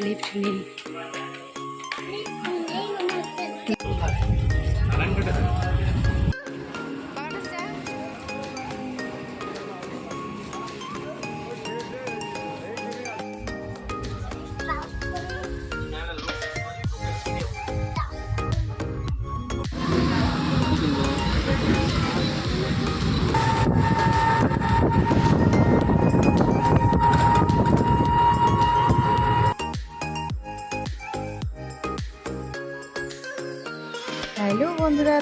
Lift নেই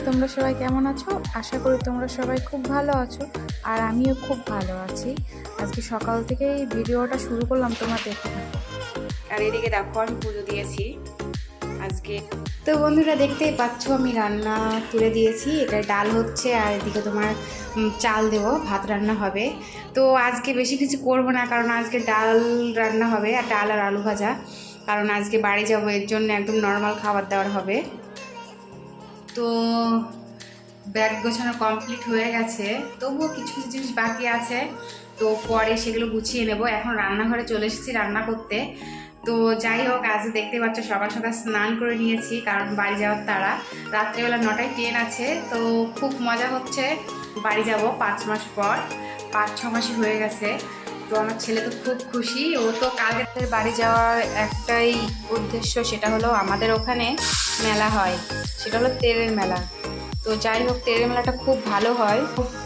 তোমরা সবাই কেমন আছো? আশা করি তোমরা সবাই খুব ভালো আছো আর আমিও খুব ভালো আছি। আজকে সকাল থেকেই ভিডিওটা শুরু করলাম তোমরা দেখতে থাকো আর এদিকে দেখো আমি পুজো দিয়েছি। আজকে তো বন্ধুরা দেখতেই পাচ্ছ আমি রান্না তুলে দিয়েছি। এটা ডাল হচ্ছে আর এদিকে তোমার চাল দেবো ভাত রান্না হবে। তো আজকে বেশি কিছু করব না কারণ আজকে ডাল রান্না হবে আর ডাল আর আলু ভাজা। কারণ আজকে বাড়ি যাব এর জন্য একদম নর্মাল খাবার দাবার হবে। তো ব্যাগ গোছানো কমপ্লিট হয়ে গেছে। তবুও কিছু কিছু জিনিস বাকি আছে। তো পরে সেগুলো গুছিয়ে নেব। এখন রান্নাঘরে চলে এসেছি রান্না করতে। তো যাই হোক, আজ দেখতে পাচ্ছ সকাল সকাল স্নান করে নিয়েছি, কারণ বাড়ি যাওয়ার তারা রাত্রেবেলা নটায় ট্রেন আছে, তো খুব মজা হচ্ছে। বাড়ি যাব পাঁচ মাস পর, পাঁচ, ছ মাসই হয়ে গেছে। তো আমার ছেলে তো খুব খুশি। ও তো কালকে বাড়ি যাওয়ার একটাই উদ্দেশ্য, সেটা হলো আমাদের ওখানে মেলা হয়। সেটা হলো তেলের মেলা। তো যাই হোক তেলের মেলাটা খুব ভালো হয়।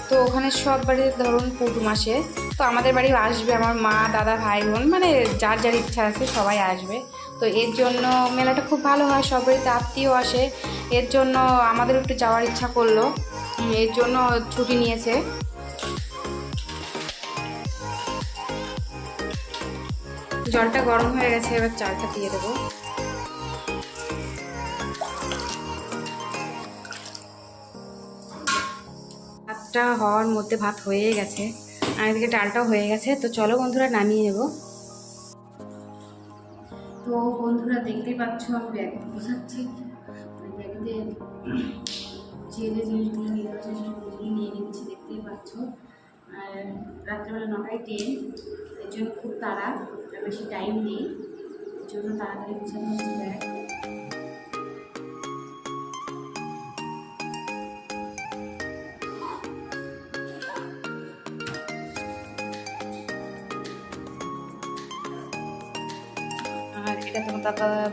তো ওখানে সব বাড়িতে ধরুন পুট মাসে। তো আমাদের বাড়ি আসবে আমার মা, দাদা, ভাই, বোন মানে যার যার ইচ্ছা আছে সবাই আসবে। তো এর জন্য মেলাটা খুব ভালো হয়, সব বাড়িতে আত্মীয় আসে। এর জন্য আমাদের একটু যাওয়ার ইচ্ছা করল। এর জন্য ছুটি নিয়েছে। জলটা গরম হয়ে গেছে, এবার চালটা দিয়ে দেবো। ভাতটা হওয়ার মধ্যে ভাত হয়ে গেছে। আর এদিকে ডালটাও হয়ে গেছে। তো চলো বন্ধুরা, নামিয়ে নেব। তো বন্ধুরা, দেখতেই পাচ্ছ, আমি ব্যাগ বসাচ্ছি। ব্যাগেতে যে জিনিসগুলো নিয়ে যাচ্ছে সেগুলো নিয়ে নিচ্ছি, দেখতেই পাচ্ছ। আর রাত্রেবেলা নটায় ট্রেন, এর জন্য খুব তাড়া বেশি টাইম নেই। এর জন্য তাড়াতাড়ি গুছানো ব্যাগ।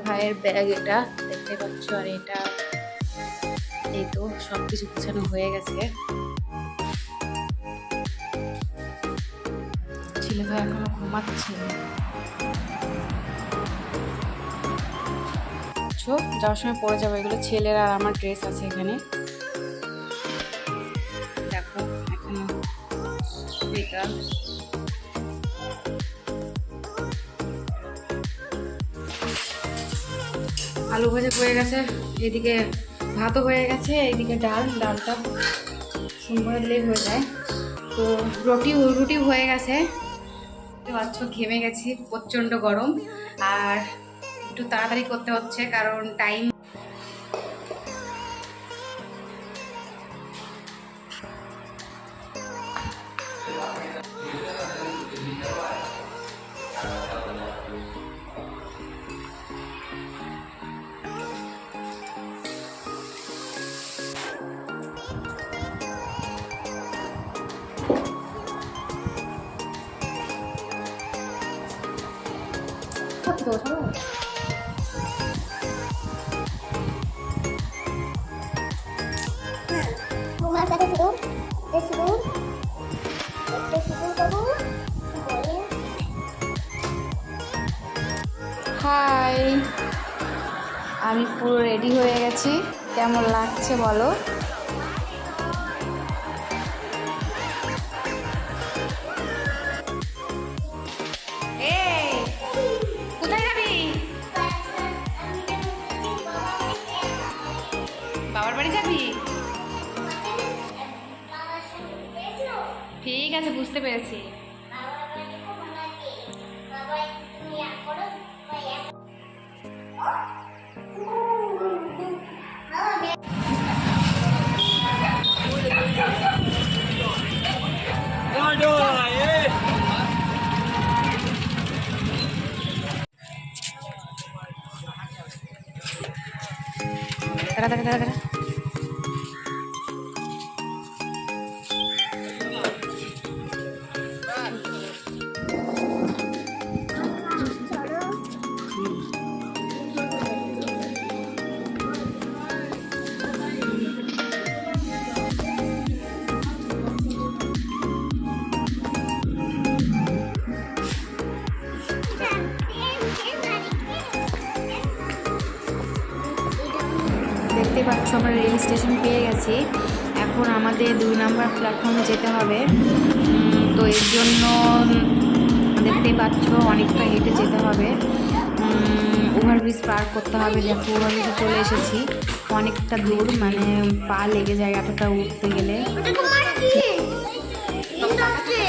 ভাইয়ের ব্যাগ এটা, দেখতে পাচ্ছ, আর এটা, এই তো সবকিছু গুছানো হয়ে গেছে। ছেলে ভাই এখনও ঘুমাচ্ছে যাওয়ার সময় পরে যাব। এগুলো ছেলের আর আমার ড্রেস আছে এখানে। আলু ভাজা হয়ে গেছে। এদিকে ভাতও হয়ে গেছে, এদিকে ডাল, ডালটা সুন্দর দিলেই হয়ে যায়। তো রুটি রুটি হয়ে গেছে। পাচ্ছ, ঘেমে গেছি, প্রচণ্ড গরম। আর একটু তাড়াতাড়ি করতে হচ্ছে, কারণ টাইম তোমার কাছে সিঁদুর যে সিঁদুর একটা সিঁদুর হাই আমি পুরো রেডি হয়ে গেছি। কেমন লাগছে বলো? ঠিক আছে বুঝতে পেরেছি। দাদা দাদা দাদা পাচ্ছ আমরা রেল স্টেশন পেয়ে গেছি। এখন আমাদের দুই নম্বর প্ল্যাটফর্মে যেতে হবে। তো এর জন্য দেখতেই পাচ্ছ অনেকটা হেঁটে যেতে হবে। ওভারব্রিজ পার করতে হবে। দেখো ওভারব্রিজে চলে এসেছি। অনেকটা দূর মানে পা লেগে যায় এতটা উঠতে গেলে। হচ্ছে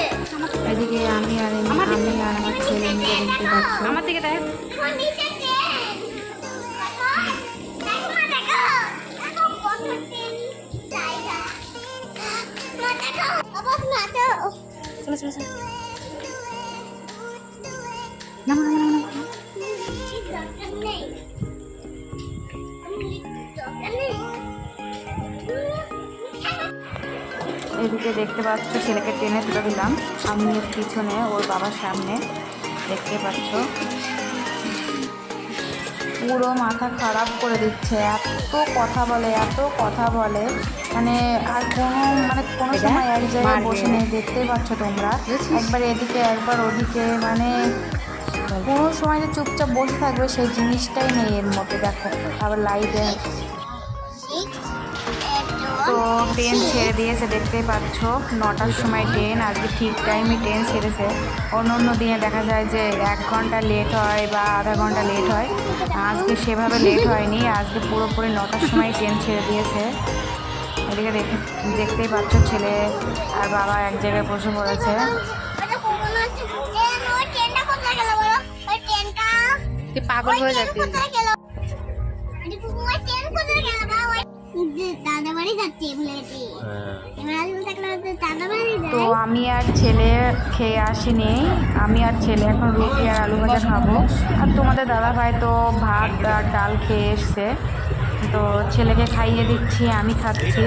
এদিকে আমি আর আমি আর আমার ছেলে দেখতে পাচ্ছ। আমার দিকে দেখো এদিকে দেখতে পাচ্ছ, ছেলেকে টেনে তুলে দিলাম। আমি ওর পিছনে, ওর বাবার সামনে দেখতে পাচ্ছ। পুরো মাথা খারাপ করে দিচ্ছে। এত কথা বলে, এত কথা বলে। মানে আর কোনো মানে কোনো সময় এক জায়গায় বসে নেই দেখতেই পাচ্ছ তোমরা। একবার এদিকে একবার ওদিকে মানে কোনো সময় যে চুপচাপ বসে থাকবে সেই জিনিসটাই নেই এর মধ্যে দেখো। আবার লাইটে তো ট্রেন ছেড়ে দিয়েছে দেখতেই পাচ্ছ। নটার সময় ট্রেন আজকে ঠিক টাইমে ট্রেন ছেড়েছে। অন্য অন্য দিনে দেখা যায় যে এক ঘণ্টা লেট হয় বা আধা ঘণ্টা লেট হয়। আজকে সেভাবে লেট হয়নি আজকে পুরোপুরি নটার সময় ট্রেন ছেড়ে দিয়েছে। এদিকে দেখে দেখতেই পাচ্ছ ছেলে আর বাবা এক জায়গায় বসে পড়েছে। পাগল হয়ে যাচ্ছে বাড়ি তো আমি আর ছেলে খেয়ে আসিনি। আমি আর ছেলে এখন রুটি আর আলু ভাজা খাব। আর তোমাদের দাদা ভাই তো ভাত আর ডাল খেয়ে এসছে। তো ছেলেকে খাইয়ে দিচ্ছি, আমি খাচ্ছি।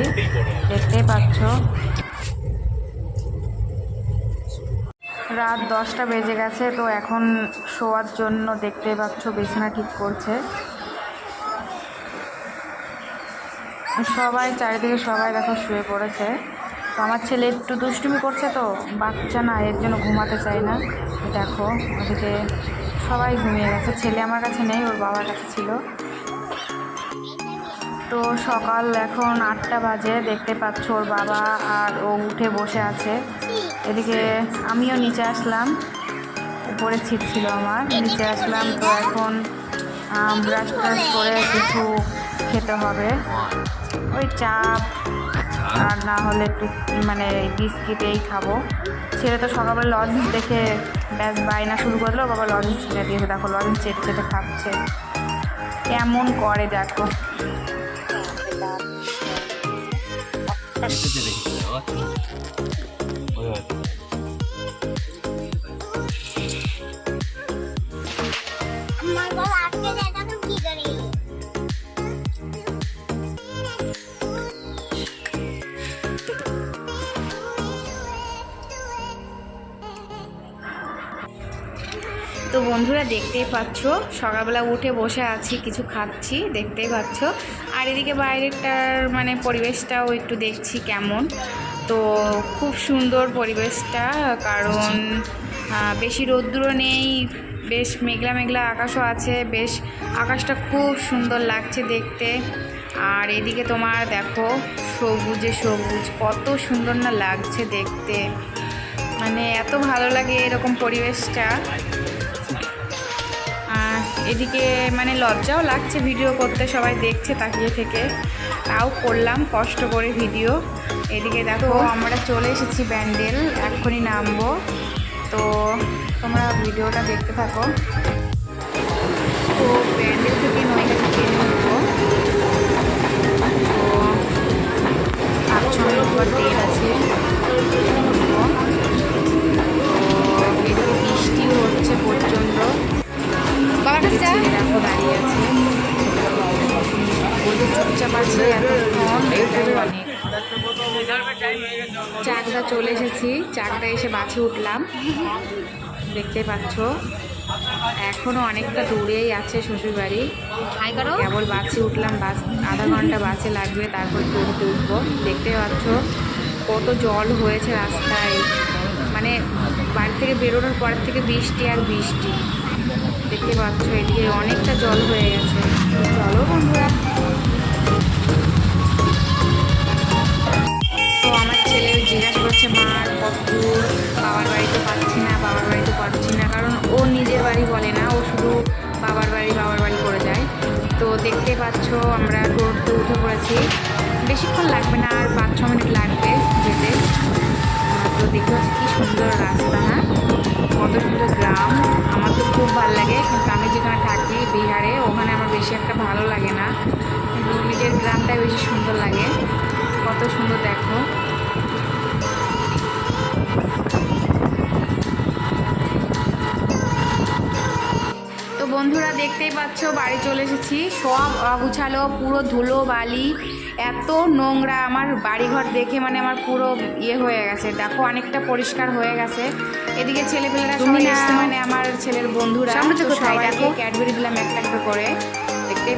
দেখতেই পাচ্ছ? রাত দশটা বেজে গেছে, তো এখন শোয়ার জন্য দেখতে পাচ্ছ বিছানা ঠিক করছে। সবাই চারিদিকে সবাই দেখো শুয়ে পড়েছে। তো আমার ছেলে একটু দুষ্টুমি করছে তো, বাচ্চা না, এর জন্য ঘুমাতে চায় না। দেখো, ওদিকে সবাই ঘুমিয়ে গেছে। ছেলে আমার কাছে নেই, ওর বাবার কাছে ছিল। তো সকাল এখন আটটা বাজে, দেখতে পাচ্ছ ওর বাবা আর ও উঠে বসে আছে। এদিকে আমিও নিচে আসলাম, উপরে ছিট ছিল আমার, নিচে আসলাম তো এখন ব্রাশ ট্রাশ করে কিছু খেতে হবে। ওই চাপ আর না হলে একটু মানে বিস্কিট এই খাব। ছেলে তো সকালবেলা লজেন্স দেখে ব্যাস বায়না শুরু করল, বাবা লজেন্স কিনে দিয়েছে। দেখো লজেন্স চেটে চেটে খাচ্ছে। কেমন করে দেখো। Muito direito. É ótimo. বন্ধুরা দেখতেই পাচ্ছ, সকালবেলা উঠে বসে আছি, কিছু খাচ্ছি, দেখতেই পাচ্ছ। আর এদিকে বাইরেটার মানে পরিবেশটাও একটু দেখছি কেমন। তো খুব সুন্দর পরিবেশটা, কারণ বেশি রৌদ্র নেই, বেশ মেঘলা মেঘলা আকাশও আছে, বেশ আকাশটা খুব সুন্দর লাগছে দেখতে। আর এদিকে তোমার দেখো, সবুজে সবুজ, কত সুন্দর না লাগছে দেখতে। মানে এত ভালো লাগে এরকম পরিবেশটা। এদিকে মানে লজ্জাও লাগছে ভিডিও করতে সবাই দেখছে তাকিয়ে থেকে। তাও করলাম কষ্ট করে ভিডিও। এদিকে দেখো আমরা চলে এসেছি ব্যান্ডেল এক্ষুনি নামবো। তো তোমরা ভিডিওটা দেখতে থাকো। তো ব্যান্ডেল থেকে নয়টা ট্রেন উঠবো। তো নম্বর ট্রেন আছে। তো এদিকে বৃষ্টিও হচ্ছে প্রচণ্ড। দাঁড়িয়ে আছে চাকদা চলে এসেছি। চাকদা এসে বাছে উঠলাম। দেখতে পাচ্ছ এখনও অনেকটা দূরেই আছে শ্বশুরবাড়ি। কেবল বাছে উঠলাম বাস আধা ঘণ্টা বাসে লাগবে তারপর ঘুরতে উঠবো দেখতে পাচ্ছ কত জল হয়েছে রাস্তায়। মানে বাড়ি থেকে বেরোনোর পর থেকে বৃষ্টি আর বৃষ্টি। দেখতে পাচ্ছ, এদিকে অনেকটা জল হয়ে গেছে। চলো বন্ধুরা। তো আমার ছেলে জিজ্ঞাসা করছে, মা আর কত বাবার বাড়িতে পাচ্ছি না, বাবার বাড়িতে পাচ্ছি না। কারণ ও নিজের বাড়ি বলে না, ও শুধু বাবার বাড়ি বাবার বাড়ি করে যায়। তো দেখতে পাচ্ছ, আমরা টোটোতে উঠে পড়েছি। বেশিক্ষণ লাগবে না, আর পাঁচ ছ মিনিট লাগবে যেতে। তো দেখতে পাচ্ছি কি সুন্দর রাস্তা, না? কত সুন্দর গ্রাম, আমার তো খুব ভালো লাগে। কিন্তু আমি যেখানে থাকি, বিহারে, ওখানে আমার বেশি একটা ভালো লাগে না। কিন্তু নিজের গ্রামটাই বেশি সুন্দর লাগে। কত সুন্দর দেখো। বন্ধুরা দেখতেই পাচ্ছ, বাড়ি চলে এসেছি। সব অগুছালো পুরো ধুলো, বালি এত নোংরা আমার বাড়িঘর দেখে মানে আমার পুরো ইয়ে হয়ে গেছে। দেখো অনেকটা পরিষ্কার হয়ে গেছে। এদিকে ছেলেপেলেরা সবাই আসছে মানে আমার ছেলের বন্ধুরা সবাইকে ক্যাডবেরি দিলাম একটা একটা করে। দেখতেই